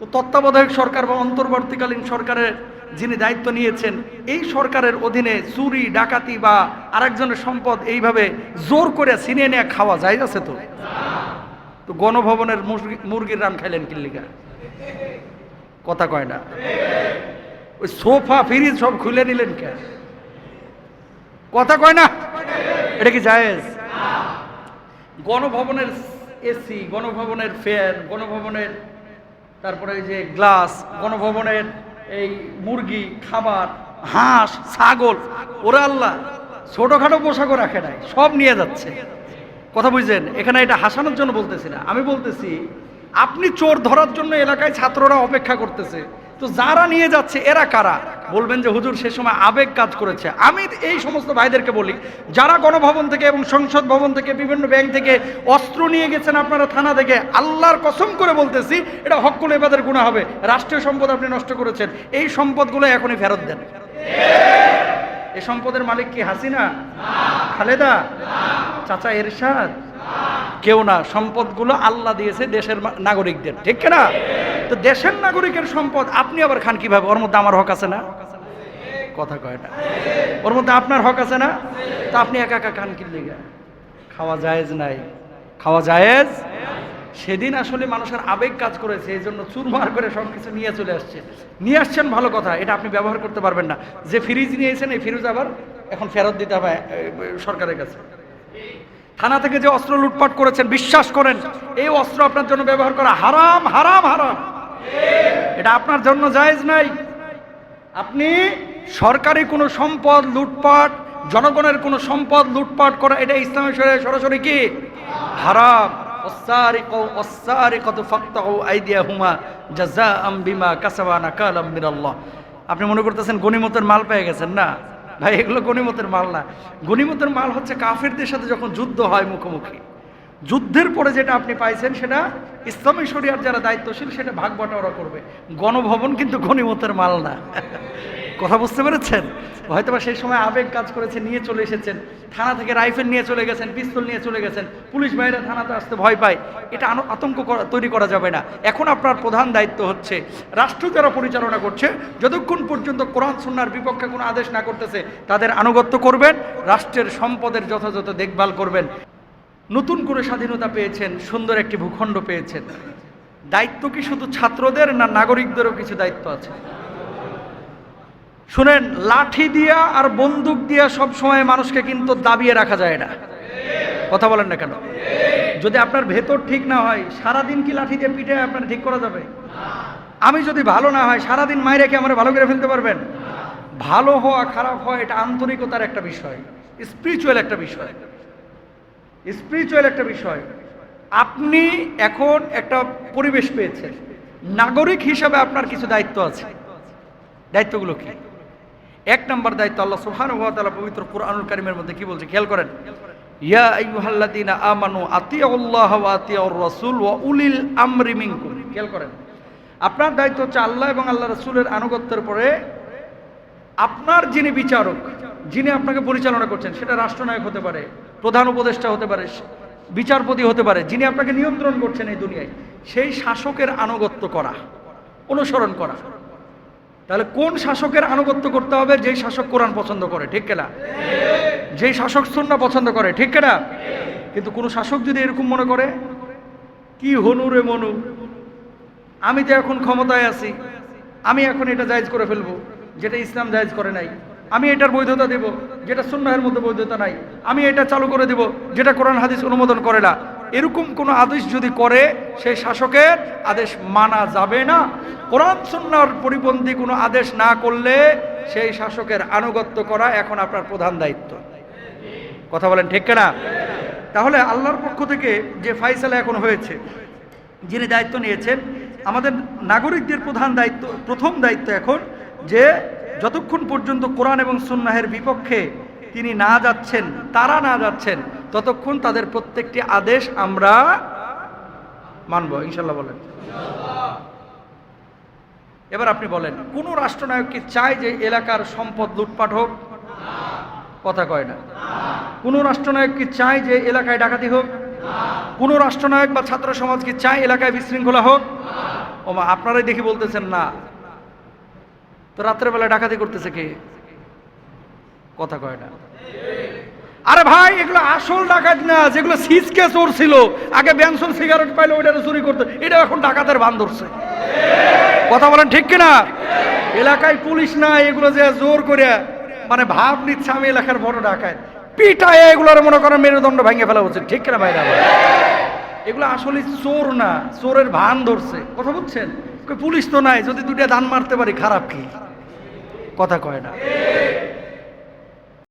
তো তত্ত্বাবধায়ক সরকার বা অন্তর্বর্তীকালীন সরকারের যিনি দায়িত্ব নিয়েছেন, এই সরকারের অধীনে চুরি, ডাকাতি বা আরেকজনের সম্পদ এইভাবে জোর করে ছিনিয়ে নিয়ে খাওয়া যায় আছে তো? তো গণভবনের মুরগির রান খাইলেন কিল্লিকা কথা কয় না। ওই সোফা, ফ্রিজ সব খুলে নিলেন কে? কথা কয় না? এটা কি জায়েজ? গণভবনের এসি, গণভবনের ফ্যান, গণভবনের তারপরে এই যে গ্লাস, গণভবনের এই মুরগি খাবার হাঁস, ছাগল, ওরা আল্লাহ ছোটোখাটো পোশাকও রাখে নাই, সব নিয়ে যাচ্ছে। কথা বুঝছেন এখানে এটা হাসানোর জন্য বলতেছি না। আমি বলতেছি, আপনি চোর ধরার জন্য এলাকায় ছাত্ররা অপেক্ষা করতেছে। তো যারা নিয়ে যাচ্ছে, এরা কারা? বলবেন যে হুজুর, সে সময় আবেগ কাজ করেছে। আমি এই সমস্ত ভাইদেরকে বলি, যারা গণভবন থেকে এবং সংসদ ভবন থেকে, বিভিন্ন ব্যাংক থেকে অস্ত্র নিয়ে গেছেন আপনারা থানা থেকে, আল্লাহর কসম করে বলতেছি, এটা হকুল এবাদের গুণা হবে। রাষ্ট্রীয় সম্পদ আপনি নষ্ট করেছেন। এই সম্পদগুলো এখনই ফেরত দেন। এই সম্পদের মালিক কি হাসিনা? খালেদা? চাচা এরশাদ? কেউ না। সম্পদগুলো আল্লাহ দিয়েছে দেশের নাগরিকদের। ঠিক না তো দেশের নাগরিকের সম্পদ, আপনি আবার খান কীভাবে? ওর মধ্যে আমার হক আছে না? কথা কয় না। ওর মধ্যে আপনার হক আছে না? তা আপনি একা একা খান কিনলে খাওয়া জায়েজ নাই। খাওয়া জায়েজ? সেদিন আসলে মানুষের আবেগ কাজ করেছে, এই জন্য চুরমার করে সব কিছু নিয়ে চলে আসছে। নিয়ে আসছেন ভালো কথা, এটা আপনি ব্যবহার করতে পারবেন না। যে ফ্রিজ নিয়েছেন এই ফ্রিজ আবার এখন ফেরত দিতে হবে সরকারের কাছে। থানা থেকে যে অস্ত্র লুটপাট করেছেন, বিশ্বাস করেন, এই অস্ত্র আপনার জন্য ব্যবহার করা হারাম হারাম হারাম। এটা আপনার জন্য জায়েজ নাই। আপনি সরকারি কোনো সম্পদ লুটপাট, জনগণের কোনো সম্পদ লুটপাট করা, এটা ইসলামের শরীরে সরাসরি কি? হারাম। আপনি মনে করতেছেন গণিমতের মাল পেয়ে গেছেন? না। ভাই, এগুলো গণিমতের মাল না। গণিমতের মাল হচ্ছে কাফেরদের সাথে যখন যুদ্ধ হয় মুখোমুখি। যুদ্ধের পরে যেটা আপনি পাইছেন সেটা ইসলামী শরিয়ার যারা দায়িত্বশীল, সেটা ভাগ বাটোয়ারা করবে। গণভবন কিন্তু গণিমতের মাল না। কথা বুঝতে পেরেছেন? হয়তো সেই সময় আবেগ কাজ করেছে, নিয়ে চলে এসেছেন। থানা থেকে রাইফেল নিয়ে চলে গেছেন, পিস্তল নিয়ে চলে গেছেন। পুলিশ ভাইরা থানাতে আসতে ভয় পায়। এটা আতঙ্ক তৈরি করা যাবে না। এখন আপনার প্রধান দায়িত্ব হচ্ছে, রাষ্ট্র যারা পরিচালনা করছে, যতক্ষণ পর্যন্ত কোরআন সুন্নার বিপক্ষে কোনো আদেশ না করতেছে, তাদের আনুগত্য করবেন, রাষ্ট্রের সম্পদের যথাযথ দেখভাল করবেন। নতুন করে স্বাধীনতা পেয়েছেন, সুন্দর একটি ভূখণ্ড পেয়েছেন। দায়িত্ব কি শুধু ছাত্রদের না নাগরিকদেরও কিছু দায়িত্ব আছে? শুনেন, লাঠি দিয়া আর বন্দুক দিয়া সব সময় মানুষকে কিন্তু দাবিয়ে রাখা যায় না। কথা বলেন না কেন? যদি আপনার ভেতর ঠিক না হয়, সারাদিন কি লাঠি দিয়ে পিঠে আপনার ঠিক করা যাবে? আমি যদি ভালো না হয়, সারাদিন মায়ের রেখে আমার ভালো করে ফেলতে পারবেন? ভালো হওয়া, খারাপ হওয়া, এটা আন্তরিকতার একটা বিষয় স্পিরিচুয়াল একটা বিষয়। স্পিরিচুয়াল একটা বিষয়। আপনি এখন একটা পরিবেশ পেয়েছেন। নাগরিক হিসাবে আপনার কিছু দায়িত্ব আছে। দায়িত্বগুলো কি? এক নম্বর দায়িত্ব আল্লাহ সুবহানাহু ওয়া তাআলা পবিত্র কুরআনুল কারীমের মধ্যে কি বলছে? খেয়াল করেন। ইয়া আইয়ুহাল্লাযীনা আমানু আতিউল্লাহ ওয়া আতিউর রাসূল ওয়া উলিল আমরি মিনকুম। খেয়াল করেন। আপনার দায়িত্ব হচ্ছে আল্লাহ এবং আল্লাহ রাসূলের আনুগত্যের পরে আপনার যিনি বিচারক যিনি আপনাকে পরিচালনা করছেন, সেটা রাষ্ট্রনায়ক হতে পারে, প্রধান উপদেষ্টা হতে পারে, বিচারপতি হতে পারে, যিনি আপনাকে নিয়ন্ত্রণ করছেন এই দুনিয়ায়, সেই শাসকের আনুগত্য করা, অনুসরণ করা। তাহলে কোন শাসকের আনুগত্য করতে হবে? যেই শাসক কোরআন পছন্দ করে, ঠিক কেনা? যেই শাসক সুন্না পছন্দ করে, ঠিক কেনা? কিন্তু কোনো শাসক যদি এরকম মনে করে, কি হনু রে মনু? আমি তো এখন ক্ষমতায় আছি, আমি এখন এটা জায়েজ করে ফেলব, যেটা ইসলাম জায়েজ করে নাই। আমি এটার বৈধতা দেব, যেটা সুন্নাহের মধ্যে বৈধতা নাই। আমি এটা চালু করে দেব, যেটা কোরআন হাদিস অনুমোদন করে না। এরকম কোনো আদেশ যদি করে, সেই শাসকের আদেশ মানা যাবে না। কোরআন সুন্নার পরিপন্থী কোনো আদেশ না করলে, সেই শাসকের আনুগত্য করা এখন আপনার প্রধান দায়িত্ব। কথা বলেন ঠিক না তাহলে আল্লাহর পক্ষ থেকে যে ফাইসালা এখন হয়েছে, যিনি দায়িত্ব নিয়েছেন, আমাদের নাগরিকদের প্রধান দায়িত্ব, প্রথম দায়িত্ব এখন যে যতক্ষণ পর্যন্ত কোরআন এবং সুন্নাহের বিপক্ষে তিনি না যাচ্ছেন, তারা না যাচ্ছেন, ততক্ষণ তাদের প্রত্যেকটি আদেশ আমরা মানব। ইনশাল্লাহ বলেন। এবার আপনি বলেন, কোন রাষ্ট্রনায়ক কি চায় যে এলাকার সম্পদ লুটপাট হোক? কথা কয় না। কোন রাষ্ট্রনায়ক কি চায় যে এলাকায় ডাকাতি হোক? কোন রাষ্ট্রনায়ক বা ছাত্র সমাজ কি চায় এলাকায় বিশৃঙ্খলা হোক? ও মা আপনারাই দেখি বলতেছেন না। তো রাত্রেবেলা ডাকাতি করতেছে কে? কথা কয় না। আরে ভাই, এগুলো আসল ডাকাত না, যেগুলো সিজকে চোর ছিল আগে ব্যাংসন সিগারেট পাইলে ওইটা চুরি করতো। এটা এখন ডাকাতের বান ধরছে। কথা বলেন ঠিক কিনা? এলাকায় পুলিশ না এগুলো যে জোর করে মানে ভাব নিচ্ছে, আমি এলাকার বড় ডাকাত। পিটায় এগুলোর মনে করেন মেরুদণ্ড ভেঙে ফেলা উচিত। ঠিক কিনা ভাই? এগুলো আসলে চোর না, চোরের ভান ধরছে। কথা বুঝছেন? পুলিশ তো নাই, যদি দুইটা ধান মারতে পারি, খারাপ কি? কথা কয় না।